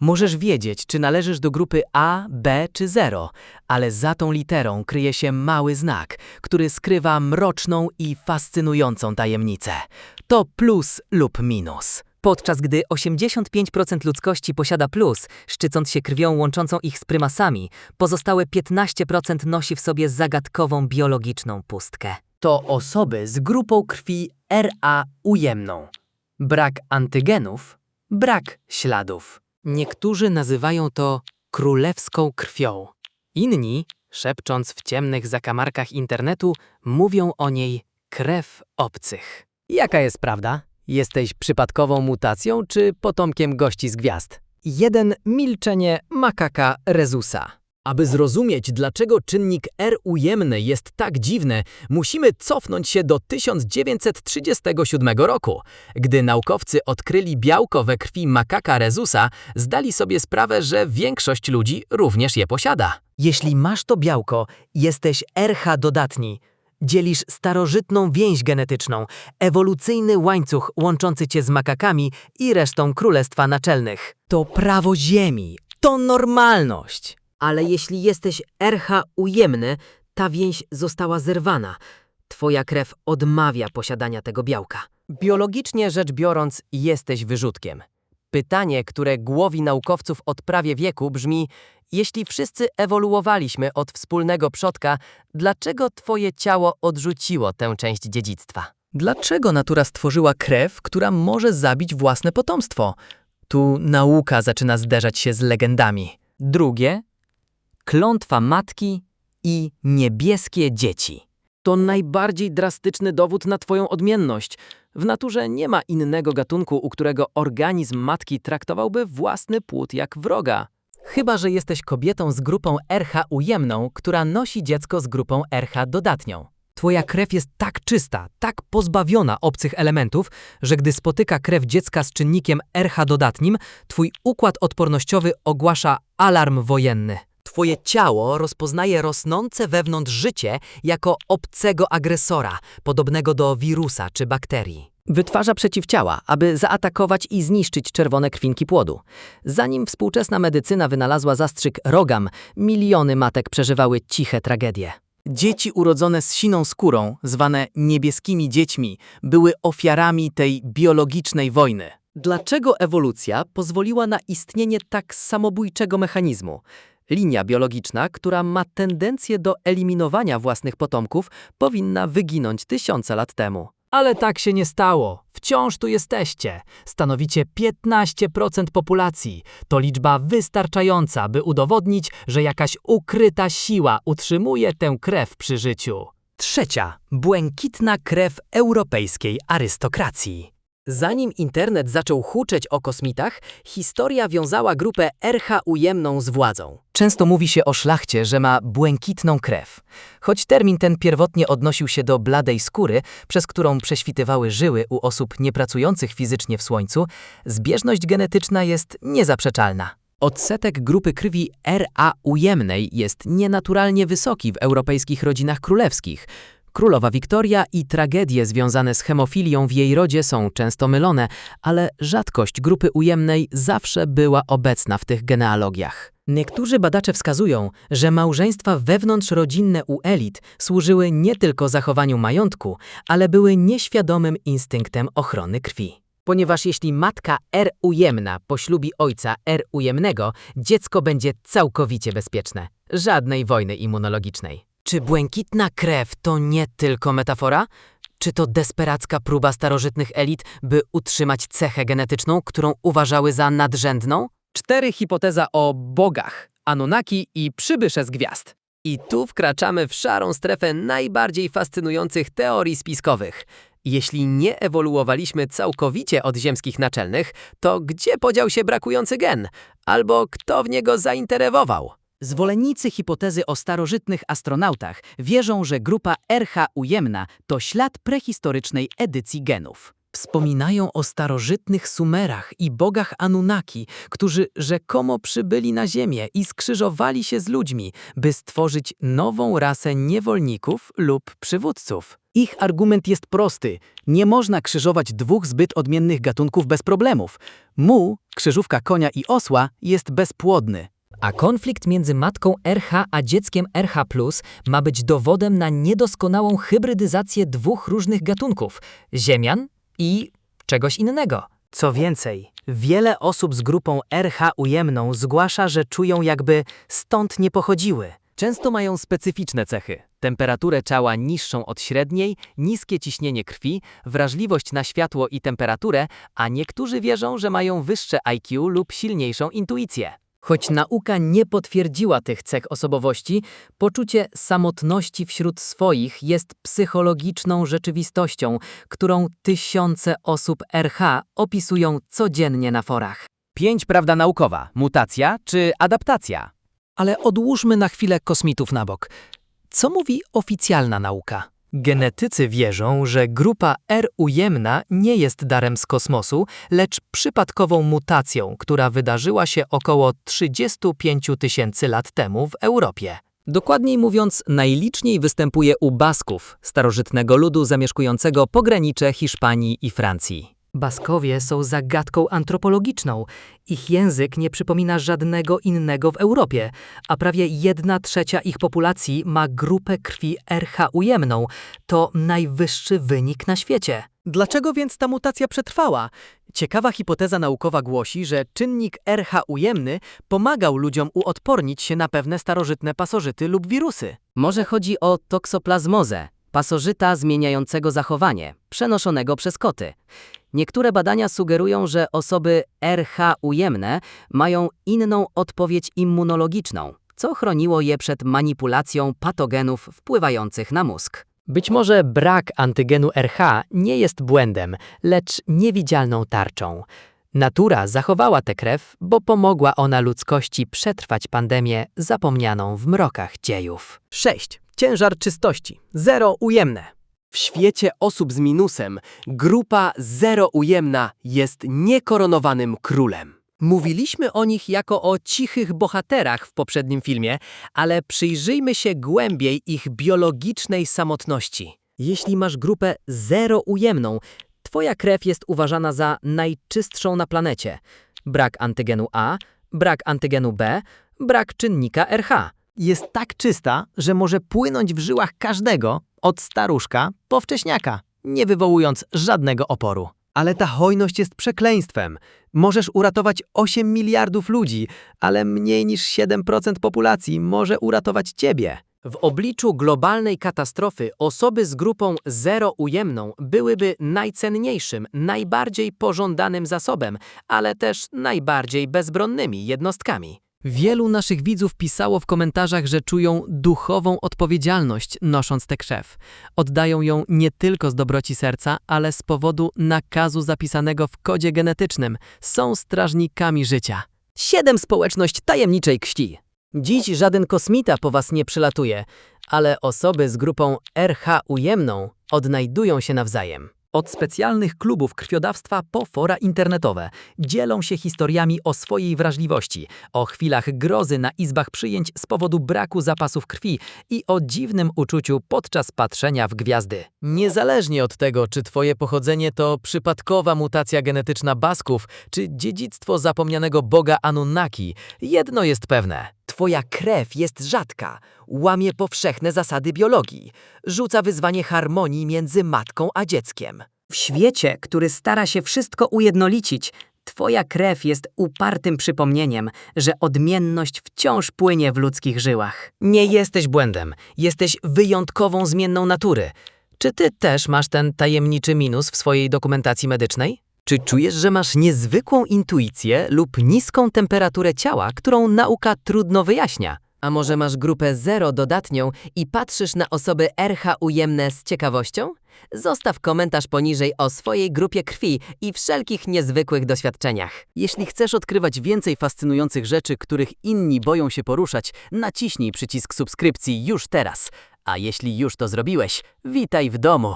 Możesz wiedzieć, czy należysz do grupy A, B czy 0, ale za tą literą kryje się mały znak, który skrywa mroczną i fascynującą tajemnicę. To plus lub minus. Podczas gdy 85% ludzkości posiada plus, szczycąc się krwią łączącą ich z prymasami, pozostałe 15% nosi w sobie zagadkową biologiczną pustkę. To osoby z grupą krwi RA ujemną. Brak antygenów, brak śladów. Niektórzy nazywają to królewską krwią. Inni, szepcząc w ciemnych zakamarkach internetu, mówią o niej krew obcych. Jaka jest prawda? Jesteś przypadkową mutacją czy potomkiem gości z gwiazd? Jeden milczenie makaka Rezusa. Aby zrozumieć, dlaczego czynnik R ujemny jest tak dziwny, musimy cofnąć się do 1937 roku. Gdy naukowcy odkryli białko we krwi makaka Rezusa, zdali sobie sprawę, że większość ludzi również je posiada. Jeśli masz to białko, jesteś RH dodatni. Dzielisz starożytną więź genetyczną, ewolucyjny łańcuch łączący cię z makakami i resztą królestwa naczelnych. To prawo Ziemi, to normalność. Ale jeśli jesteś RH ujemny, ta więź została zerwana. Twoja krew odmawia posiadania tego białka. Biologicznie rzecz biorąc, jesteś wyrzutkiem. Pytanie, które głowi naukowców od prawie wieku brzmi: jeśli wszyscy ewoluowaliśmy od wspólnego przodka, dlaczego twoje ciało odrzuciło tę część dziedzictwa? Dlaczego natura stworzyła krew, która może zabić własne potomstwo? Tu nauka zaczyna zderzać się z legendami. Drugie klątwa matki i niebieskie dzieci. To najbardziej drastyczny dowód na Twoją odmienność. W naturze nie ma innego gatunku, u którego organizm matki traktowałby własny płód jak wroga. Chyba, że jesteś kobietą z grupą RH ujemną, która nosi dziecko z grupą RH dodatnią. Twoja krew jest tak czysta, tak pozbawiona obcych elementów, że gdy spotyka krew dziecka z czynnikiem RH dodatnim, twój układ odpornościowy ogłasza alarm wojenny. Twoje ciało rozpoznaje rosnące wewnątrz życie jako obcego agresora, podobnego do wirusa czy bakterii. Wytwarza przeciwciała, aby zaatakować i zniszczyć czerwone krwinki płodu. Zanim współczesna medycyna wynalazła zastrzyk rogam, miliony matek przeżywały ciche tragedie. Dzieci urodzone z siną skórą, zwane niebieskimi dziećmi, były ofiarami tej biologicznej wojny. Dlaczego ewolucja pozwoliła na istnienie tak samobójczego mechanizmu? Linia biologiczna, która ma tendencję do eliminowania własnych potomków, powinna wyginąć tysiące lat temu. Ale tak się nie stało. Wciąż tu jesteście. Stanowicie 15% populacji. To liczba wystarczająca, by udowodnić, że jakaś ukryta siła utrzymuje tę krew przy życiu. Trzecia. Błękitna krew europejskiej arystokracji. Zanim internet zaczął huczeć o kosmitach, historia wiązała grupę RH ujemną z władzą. Często mówi się o szlachcie, że ma błękitną krew. Choć termin ten pierwotnie odnosił się do bladej skóry, przez którą prześwitywały żyły u osób niepracujących fizycznie w słońcu, zbieżność genetyczna jest niezaprzeczalna. Odsetek grupy krwi RA ujemnej jest nienaturalnie wysoki w europejskich rodzinach królewskich. Królowa Wiktoria i tragedie związane z hemofilią w jej rodzie są często mylone, ale rzadkość grupy ujemnej zawsze była obecna w tych genealogiach. Niektórzy badacze wskazują, że małżeństwa wewnątrzrodzinne u elit służyły nie tylko zachowaniu majątku, ale były nieświadomym instynktem ochrony krwi. Ponieważ jeśli matka R ujemna poślubi ojca R ujemnego, dziecko będzie całkowicie bezpieczne. Żadnej wojny immunologicznej. Czy błękitna krew to nie tylko metafora? Czy to desperacka próba starożytnych elit, by utrzymać cechę genetyczną, którą uważały za nadrzędną? Cztery hipoteza o bogach, Anunnaki i przybysze z gwiazd. I tu wkraczamy w szarą strefę najbardziej fascynujących teorii spiskowych. Jeśli nie ewoluowaliśmy całkowicie od ziemskich naczelnych, to gdzie podział się brakujący gen? Albo kto w niego zainteresował? Zwolennicy hipotezy o starożytnych astronautach wierzą, że grupa RH ujemna to ślad prehistorycznej edycji genów. Wspominają o starożytnych Sumerach i bogach Anunnaki, którzy rzekomo przybyli na Ziemię i skrzyżowali się z ludźmi, by stworzyć nową rasę niewolników lub przywódców. Ich argument jest prosty. Nie można krzyżować dwóch zbyt odmiennych gatunków bez problemów. Mu, krzyżówka konia i osła, jest bezpłodny. A konflikt między matką RH a dzieckiem RH ma być dowodem na niedoskonałą hybrydyzację dwóch różnych gatunków ziemian i czegoś innego. Co więcej, wiele osób z grupą RH ujemną zgłasza, że czują jakby stąd nie pochodziły. Często mają specyficzne cechy. Temperaturę ciała niższą od średniej, niskie ciśnienie krwi, wrażliwość na światło i temperaturę, a niektórzy wierzą, że mają wyższe IQ lub silniejszą intuicję. Choć nauka nie potwierdziła tych cech osobowości, poczucie samotności wśród swoich jest psychologiczną rzeczywistością, którą tysiące osób RH opisują codziennie na forach. 5. Prawda naukowa. Mutacja czy adaptacja? Ale odłóżmy na chwilę kosmitów na bok. Co mówi oficjalna nauka? Genetycy wierzą, że grupa R ujemna nie jest darem z kosmosu, lecz przypadkową mutacją, która wydarzyła się około 35 tysięcy lat temu w Europie. Dokładniej mówiąc, najliczniej występuje u Basków, starożytnego ludu zamieszkującego pogranicze Hiszpanii i Francji. Baskowie są zagadką antropologiczną. Ich język nie przypomina żadnego innego w Europie, a prawie jedna trzecia ich populacji ma grupę krwi RH ujemną. To najwyższy wynik na świecie. Dlaczego więc ta mutacja przetrwała? Ciekawa hipoteza naukowa głosi, że czynnik RH ujemny pomagał ludziom uodpornić się na pewne starożytne pasożyty lub wirusy. Może chodzi o toksoplazmozę, pasożyta zmieniającego zachowanie, przenoszonego przez koty. Niektóre badania sugerują, że osoby RH ujemne mają inną odpowiedź immunologiczną, co chroniło je przed manipulacją patogenów wpływających na mózg. Być może brak antygenu RH nie jest błędem, lecz niewidzialną tarczą. Natura zachowała tę krew, bo pomogła ona ludzkości przetrwać pandemię zapomnianą w mrokach dziejów. 6. Ciężar czystości. Zero ujemne. W świecie osób z minusem grupa zero ujemna jest niekoronowanym królem. Mówiliśmy o nich jako o cichych bohaterach w poprzednim filmie, ale przyjrzyjmy się głębiej ich biologicznej samotności. Jeśli masz grupę zero ujemną, twoja krew jest uważana za najczystszą na planecie. Brak antygenu A, brak antygenu B, brak czynnika RH. Jest tak czysta, że może płynąć w żyłach każdego, od staruszka po wcześniaka, nie wywołując żadnego oporu. Ale ta hojność jest przekleństwem. Możesz uratować 8 miliardów ludzi, ale mniej niż 7% populacji może uratować ciebie. W obliczu globalnej katastrofy osoby z grupą zero ujemną byłyby najcenniejszym, najbardziej pożądanym zasobem, ale też najbardziej bezbronnymi jednostkami. Wielu naszych widzów pisało w komentarzach, że czują duchową odpowiedzialność nosząc tę krzew. Oddają ją nie tylko z dobroci serca, ale z powodu nakazu zapisanego w kodzie genetycznym. Są strażnikami życia. Siedem społeczność tajemniczej kści. Dziś żaden kosmita po was nie przylatuje, ale osoby z grupą RH ujemną odnajdują się nawzajem. Od specjalnych klubów krwiodawstwa po fora internetowe dzielą się historiami o swojej wrażliwości, o chwilach grozy na izbach przyjęć z powodu braku zapasów krwi i o dziwnym uczuciu podczas patrzenia w gwiazdy. Niezależnie od tego, czy twoje pochodzenie to przypadkowa mutacja genetyczna Basków, czy dziedzictwo zapomnianego boga Anunnaki, jedno jest pewne. Twoja krew jest rzadka, łamie powszechne zasady biologii, rzuca wyzwanie harmonii między matką a dzieckiem. W świecie, który stara się wszystko ujednolicić, Twoja krew jest upartym przypomnieniem, że odmienność wciąż płynie w ludzkich żyłach. Nie jesteś błędem, jesteś wyjątkową zmienną natury. Czy ty też masz ten tajemniczy minus w swojej dokumentacji medycznej? Czy czujesz, że masz niezwykłą intuicję lub niską temperaturę ciała, którą nauka trudno wyjaśnia? A może masz grupę zero dodatnią i patrzysz na osoby RH ujemne z ciekawością? Zostaw komentarz poniżej o swojej grupie krwi i wszelkich niezwykłych doświadczeniach. Jeśli chcesz odkrywać więcej fascynujących rzeczy, których inni boją się poruszać, naciśnij przycisk subskrypcji już teraz. A jeśli już to zrobiłeś, witaj w domu!